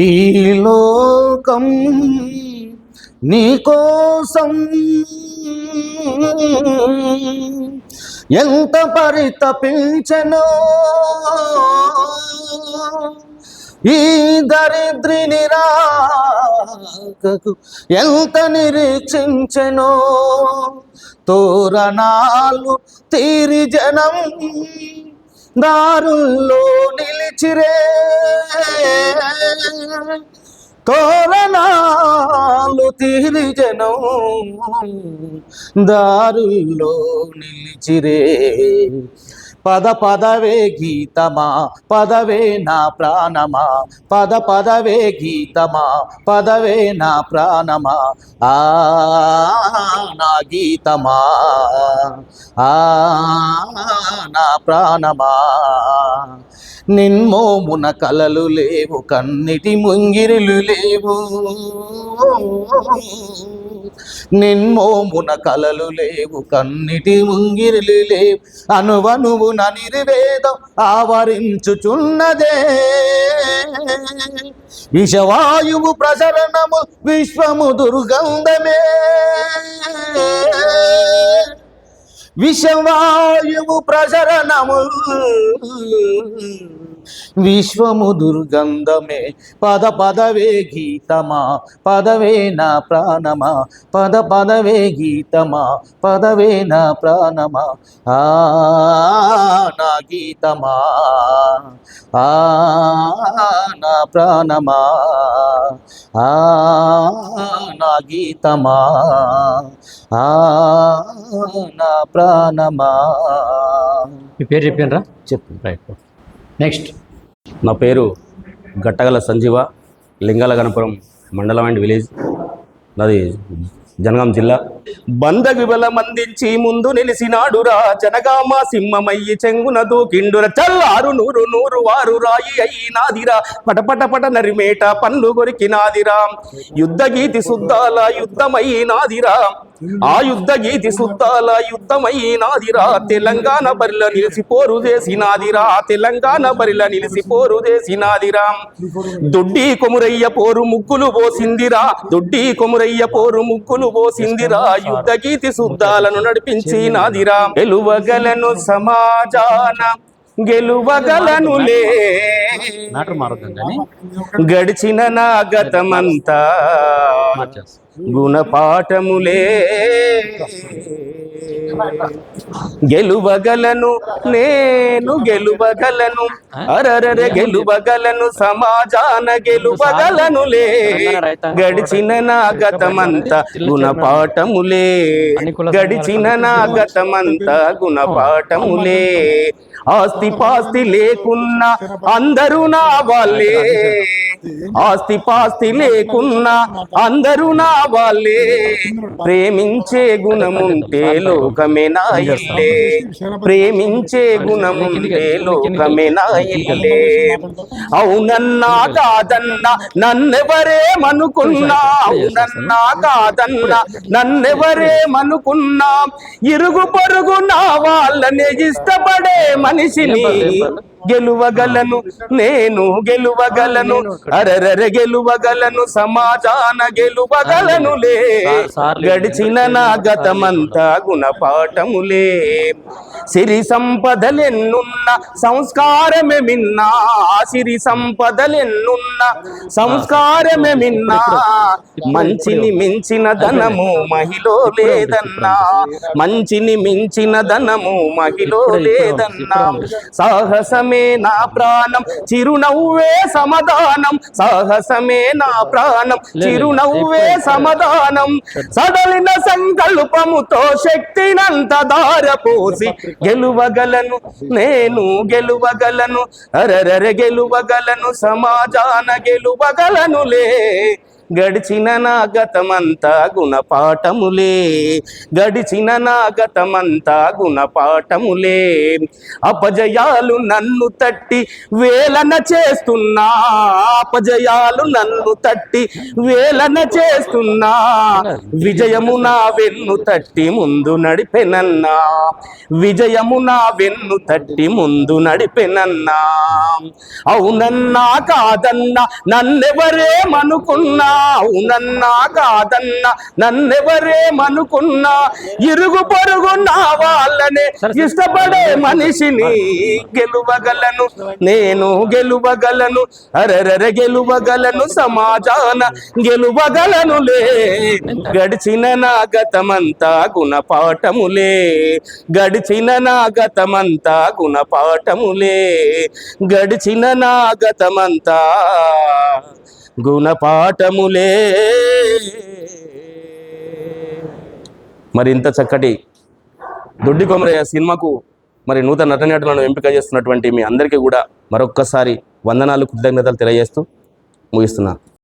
ఈ లోకం నీకోసం ఎంత పరితపించనో ఈ దరిద్రి నిరాకకు ఎంత నిరీక్షించెనో తోరణాలు తీరి జనం దారుల్లో నిలిచిరే తోరణాలు తీరి జనం దారుల్లో నిలిచిరే పద పదవే గీతమా పదవే నా ప్రాణమా పద పదవే గీతమా పదవే నా ప్రాణమా. ఆ నా గీతమా ఆ నా ప్రాణమా. నిన్మోమున కలలు లేవు కన్నిటి ముంగిరులు లేవు. నిన్మోమున కలలు లేవు కన్నిటి ముంగిరులు లేవు. అనువనువున నిర్వేదం ఆవరించుచున్నదే. విషవాయువు ప్రసరణము విశ్వము దుర్గంధమే. విషవాయువు ప్రసరణము విశ్వము దుర్గంధమే పద పదవే గీతమా పదవే నా ప్రాణమా పద పదవే గీతమా పదవే నా ప్రాణమా ఆ నా గీతమా ఆ నా ప్రాణమా ఆ నా గీతమా ఆ నా ప్రాణమా మీ పేరు చెప్పినరా? చెప్పు. రైట్. నెక్స్ట్. నా పేరు గట్టగల సంజీవ లింగాల గణపురం మండలం అండ్ విలేజ్. నాది జనగాం జిల్లా. బంద విబలం అందించి ముందు నిలిసినాడురా జనగామ సింహమయ్యి చెంగున దూకిండుర చల్లారు నూరు నూరు వారు రాయి అయినాదిరా. పటపట పట నరిమేట పన్ను కొరికినాదిరా యుద్ధ గీతి శుద్ధాల యుద్ధమైనాదిరా. ఆ యుద్ధ గీతి సుద్దాల యుద్ధమైనాదిరా. తెలంగాణ బరిల నిలిసి పోరు చేసినాదిరా. తెలంగాణ బరిల నిలిసి పోరు చేసినాదిరా. దొడ్డి కొమురయ్య పోరు ముగ్గులు పోసిందిరా. దొడ్డి కొమురయ్య పోరు ముగ్గులు పోసిందిరా. యుద్ధ గీతి శుద్ధాలను నడిపించినాదిరా గెలువగలను సమాజాన గెలువగలనులే గడిచిన నా గతమంతా గుణపాఠములే. గెలువగలను నేను గెలువగలను. అరరర గెలువగలను సమాజాన గెలువగలనులే. గడిచిన నా గతమంత గుణపాఠములే. గడిచిన నా గుణపాఠములే. ఆస్తి పాస్తి లేకున్నా అందరూ నా వాళ్ళే. ఆస్తి పాస్తి లేకున్నా అందరూ నా వాళ్ళే. ప్రేమించే గుణముంటే లోకమే నా ఇల్లే. ప్రేమించే గుణముంటే లోకమే నా ఇల్లే. అవునన్నా కాదన్నా నన్నెవరేమనుకున్నా? అవునన్నా కాదన్నా నన్నెవరేమనుకున్నా? ఇరుగు పొరుగు నా వాళ్ళనే ఇష్టపడే మనిషిని. గెలువగలను నేను గెలువగలను అరరర గెలువగలను సమాజాన గెలువగలనులే. గడిచిన నా గతమంతా గుణపాఠములే. సిరి సంపదలెన్నున్న సంస్కారమే మిన్నా సిరి సంపదలెన్నున్న సంస్కారమే మిన్నా మంచిని మించిన ధనము మహిలో లేదన్నా మంచిని మించిన ధనము మహిలో లేదన్నా సాహసం సాహసమే నా ప్రాణం చిరునవ్వే సమాధానం సాహసమే నా ప్రాణం చిరునవ్వే సమాధానం సడలిన సంకల్పముతో శక్తినంత దారపోసి గెలువగలను నేను గెలువగలను అరరర గెలువగలను సమాజాన గెలువగలనులే గడిచిన నాగతమంతా గుణపాఠములే. గడిచిన నాగతమంతా గుణపాఠములే. అపజయాలు నన్ను తట్టి వేలన చేస్తున్నా. అపజయాలు నన్ను తట్టి వేలన చేస్తున్నా. విజయము నా వెన్ను తట్టి ముందు నడిపెనన్నా. విజయము నా వెన్ను తట్టి ముందు నడిపెనన్నా. అవునన్నా కాదన్నా నన్నెవరేమనుకున్నా. అవునన్నా కాదన్నా నన్నెవరేమనుకున్నా ఇరుగు పొరుగు నా వాళ్ళనే ఇష్టపడే మనిషిని గెలువగలను నేను గెలువగలను అరరర గెలువగలను సమాజాన గెలువగలనులే. గడిచిన నా గతమంతా గుణపాఠములే. గడిచిన నా గతమంతా గుణపాఠములే. గడిచిన నా గతమంతా గుణపాఠములే. మరి ఇంత చక్కటి దొడ్డి కొమరయ్య సినిమాకు మరి నూతన నటనటులను ఎంపిక చేస్తున్నటువంటి మీ అందరికీ కూడా మరొక్కసారి వందనాలు కృతజ్ఞతలు తెలియజేస్తూ ముగిస్తున్నాను